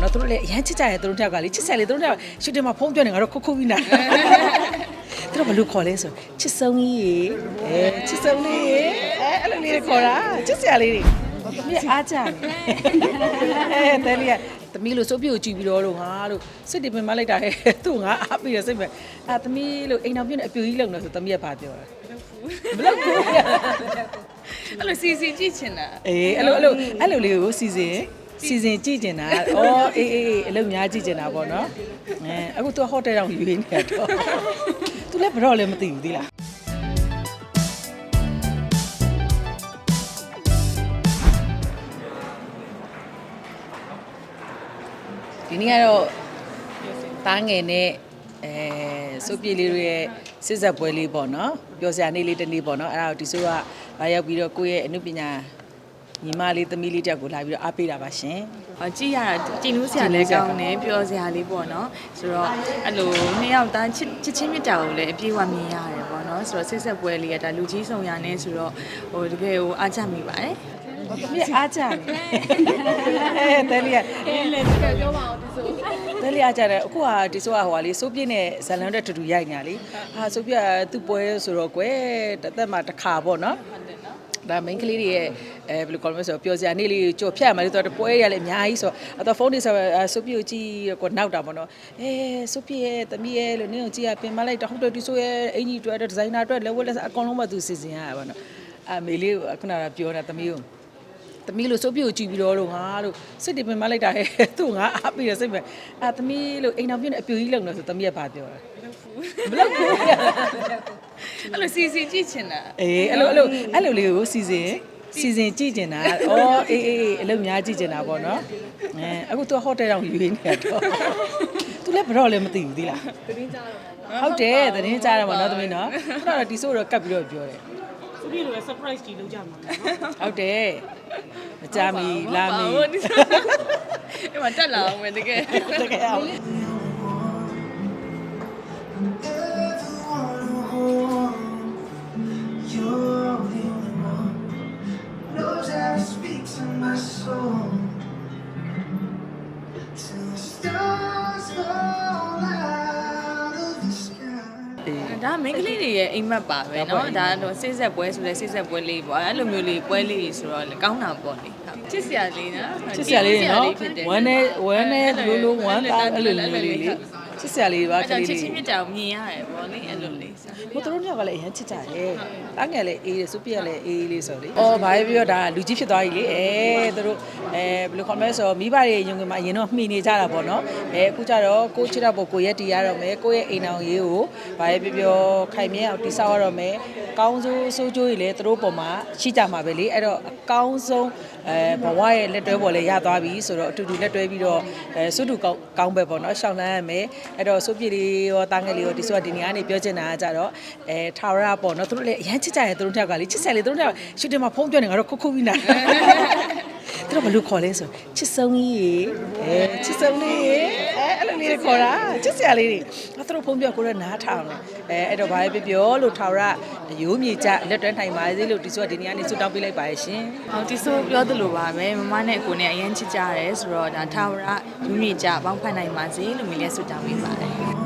နော်သူတို့လည်းအရန်ချစ်ကြရဲ့သူတို့တယောက်ကလေချစ်ဆက်လေသူတို့တယောက်ရှူတင်မှာဖုံးပြောနေငါတို့ခုတ်ခုတ်ပြီးနာသူတို့ဘယ်လိုခေါ်လဲဆိုချစ်ဆုံးကြီးရေအဲချစ်ဆုံးလေးရေအဲအဲ့လိုလေးတွေခေါ်တာချစ်စရာလေးတွေသမီးအားကြတယ်အဲတယ်လီကသမီးလို့စိုးပြိုကြည့်ပြီးတော့လို့ငါလို့စစ်တင်ပင်မလိုက်တာဟဲ့သူ့ငါအားပြီးရစိတ်ပဲအာသမီးလို့အိမ်တော်ပြည့်နေအပြူကြီးလုံနေဆိုသမီးကဘာပြောလဲမလုပ်ဘူးအဲ့လိုစီစီကြည့်ချင်တာအေးအဲ့လိုအဲ့လိုအဲ့လိုလေးကိုစီစဉ် စီစဉ်ကြည့်ကျင်တာ။အော်အေးအေးအေးအလုပ်များကြည့်ကျင်တာပေါ့နော်။အဲအခု तू ဟိုတယ်တောင်ယူရင်းနေတော့။ तू လည်းဘယ်တော့လည်းမသိဘူးသီလား။ဒီနေ့ကတော့တားငယ်နဲ့အဲစုပ်ပြေလေးတွေရဲ့စစ်ဆက်ပွဲလေးပေါ့နော်။ပျော်စရာနေ့လေးတစ်နေ့ပေါ့နော်။အဲ့ဒါကိုဒီဆိုကလာရောက်ပြီးတော့ကိုယ့်ရဲ့အနုပညာ ညီမလေးသမီးလေးတယောက်ကိုလာပြီးတော့အားပေးတာပါရှင်။ဟောကြည့်ရတာကြည်နူးစရာလည်းကောင်းတယ်ပျော်စရာလေးပေါ့နော်ဆိုတော့အဲ့လိုနှစ်ယောက်သားချစ်ချစ်ချင်းမြတ်တာကိုလည်းအပြည့်အဝမြင်ရတယ်ပေါ့နော်ဆိုတော့ဆက်ဆက်ပွဲလေးကဒါလူကြီးဆောင်ရနေဆိုတော့ဟိုတကယ်ဟိုအားချမိပါတယ်သမီးအားကြတယ်အဲတယ်လီကလည်းတကယ်ပြောပါအောင်ဒီဆိုတယ်လီအားကြတယ်အခုကဒီဆိုကဟိုဟာလေစိုးပြင်းနဲ့ဇလန်တဲ့တူတူရိုက်ညာလေဟာစိုးပြသူ့ပွဲဆိုတော့ကွယ်တသက်မှာတစ်ခါပေါ့နော် ဒါ main ကလေးတွေရဲ့အဲဘယ်လိုခေါ်မလဲဆိုတော့ပျော်စရာနေ့လေးကြော်ဖြတ်ရမှာလေဆိုတော့ပွဲရလည်းအများကြီးဆိုတော့အတော့ဖုန်းတွေဆိုတော့စိုးပြကိုကြည့်ကိုနောက်တာပေါ့နော်အဲစိုးပြရဲ့သမီးရဲ့လို့နင်းကိုကြည့်ရပင်မလိုက်တော့ဟုတ်တယ်ဒီဆိုရဲ့အင်ကြီးတွေဒီဇိုင်နာတွေလက်ဝက်လက်အကောင်လုံးမသူစီစဉ်ရတာပေါ့နော်အမေလေးကခုနကပြောနေတာသမီးကိုသမီးလို့စိုးပြိုကြည့်ပြီးတော့လို့ငါလို့စစ်တင်ပင်မလိုက်တာဟဲ့သူ့ငါအားပြီးရစိတ်ပဲအာသမီးလို့အိမ်တော်ပြည့်နေအပြူကြီးလုံနေဆိုသမီးကဘာပြောလဲမလုပ်ဘူး အဲ့လိုစီစီကြည့်ချင်တာအေးအဲ့လိုအဲ့လိုအဲ့လိုလေးကိုစီစဉ်စီစဉ်ကြည့်ကျင်တာအော်အေးအေးအေးအလုပ်များကြည့်ကျင်တာပေါ့နော်အဲအခု तू ဟိုတယ်တောင်ယူရင်းနေတော့ तू လည်းဘယ်တော့လည်းမသိဘူးသီလားသတင်းကြားတော့ဟုတ်တယ်သတင်းကြားတယ်ပေါ့နော်သမီးနော်ခုနကတော့ဒီဆိုတော့ကတ်ပြီးတော့ပြောတယ်သူပြည့်လိုပဲ surprise ကြီးလုပ်ကြမှာနော်ဟုတ်တယ်မကြမီလာမီဟုတ်ဒီဆိုအဲ့မှာတက်လာအောင်မယ်တကယ်တကယ်အောင် ဒါမိန်းကလေးတွေရဲ့အိမ်မက်ပါပဲเนาะဒါတော့စိတ်ဆက်ပွဲဆိုလဲစိတ်ဆက်ပွဲလေးပေါ့အဲ့လိုမျိုးလေးပွဲလေးဆိုတော့ကောင်းတာပေါ့လေချစ်စရာလေးနော် ချစ်စရာလေးနော် ဖြစ်တယ် ဝမ်းနဲ့ဝမ်းနဲ့လိုလိုဝမ်းသားအဲ့လိုလေးလေးလေး ချစ်စရာလေးပါအဲ့ကဒါလေးချစ်လေးချင်းမြတ်တာကိုမြင်ရတယ်ပေါ့လေအဲ့လိုလေးဟိုတို့တို့ကလည်းအရင်ချစ်ကြတယ်တားငယ်လည်းအေးတယ်စူပြက်လည်းအေးလေးဆိုလေအော်ဘာပဲပြောဒါလူကြီးဖြစ်သွားပြီလေအဲတို့အဲဘယ်လိုခေါ်မလဲဆိုမိဘတွေရုံငယ်မှာအရင်တော့မှီနေကြတာပေါ့နော်အဲအခုကျတော့ကိုချစ်တော့ကိုရက်တီရတော့မယ်ကိုရဲ့အိမ်အောင်ရေးကိုဘာပဲပြောပြောခိုင်မြဲအောင်တိဆောက်ရတော့မယ်ကောင်းစိုးစိုးကြိုးကြီးလည်းတို့ပေါ်မှာရှိကြမှာပဲလေအဲ့တော့အကောင်းဆုံးအဲဘဝရဲ့လက်တွဲပေါ်လည်းရသွားပြီဆိုတော့အတူတူလက်တွဲပြီးတော့အဲစွတ်တူကောင်းကောင်းပဲပေါ့နော်ရှောင်းလန်းရမယ်အဲ့တော့စိုးပြည့်လေးရောတာငယ်လေးရောဒီဆိုကဒီနေရာကနေပြောချင်တာကကြတော့အဲထာဝရပေါ့နော်သူတို့လည်းအရန်ချစ်ကြရဲ့သူတို့တယောက်ကလေချစ်ဆက်လေသူတို့တယောက်ရှူတင်မှာဖုံးပြောနေငါတို့ခုတ်ခုတ်ပြီးနာ သူတို့ဘယ်လိုခေါ်လဲဆိုချစ်ဆုံးကြီးရေအဲချစ်ဆုံးလေးရေအဲအဲ့လိုလေးတွေခေါ်တာချစ်စရာလေးတွေအဲသူတို့ဖုံးပြောကိုတော့နားထောင်တယ်အဲအဲ့တော့ဘာပဲပြောပြောလို့ထာဝရရိုးမြေကြလက်တွဲနိုင်ပါစေလို့ဒီဆိုကဒီနေရာကနေဆုတောင်းပေးလိုက်ပါရဲ့ရှင်ဟောဒီဆိုပြောသလိုပါပဲမမနဲ့အကိုနဲ့အရင်ချစ်ကြရဲဆိုတော့ဒါထာဝရယူမြင့်ကြပေါင်းဖက်နိုင်ပါစေလို့မိလေးဆုတောင်းပေးပါတယ်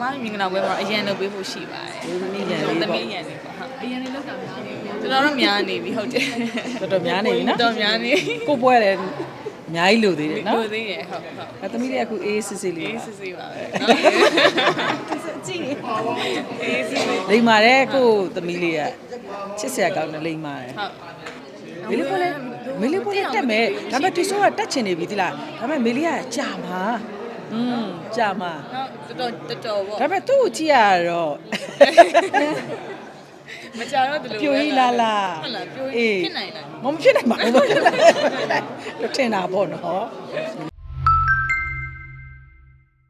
မမမြင်ကနာပွဲမှာအရင်လုပ်ပေးဖို့ရှိပါတယ်ရိုးသမီးရန်လေးသမီးပေါ့ရန်လေးပေါ့ဟုတ်အရင်လေးလောက်တာများနေပြီတော်တော်များနေပြီဟုတ်တယ်တော်တော်များနေပြီနော်တော်များနေကိုပွဲလည်းအများကြီးလို့သေးတယ်နော်လို့သေးရဲ့ဟုတ်ဟုတ်အဲသမီးလေးကအခုအေးစစ်စစ်လေးအေးပါစစ်စစ်ပါပဲနော်ကြည့်အေးစစ်စစ်လိမ္မာတယ်ကိုသမီးလေးကချစ်စရာကောင်းတယ်လိမ္မာတယ်ဟုတ်မေလေးပေါ်လဲမေလေးပေါ်လဲတက်မယ်ဒါပေမဲ့ဒီဆိုးကတက်ချင်နေပြီသီလားဒါပေမဲ့မေလေးကကြာမှာ อืมကြာမှာနော်တော်တော်တော်ပေါ့ဒါပေမဲ့သူ့ကိုကြည့်ရတော့ မကြတော့တယ်လို့ပြိုကြီးလာလာဟုတ်လားပြိုကြီးဖြစ်နိုင်လား မမဖြစ်နိုင်ပါဘူးမဖြစ်နိုင်လို့ထင်တာပေါ့နော်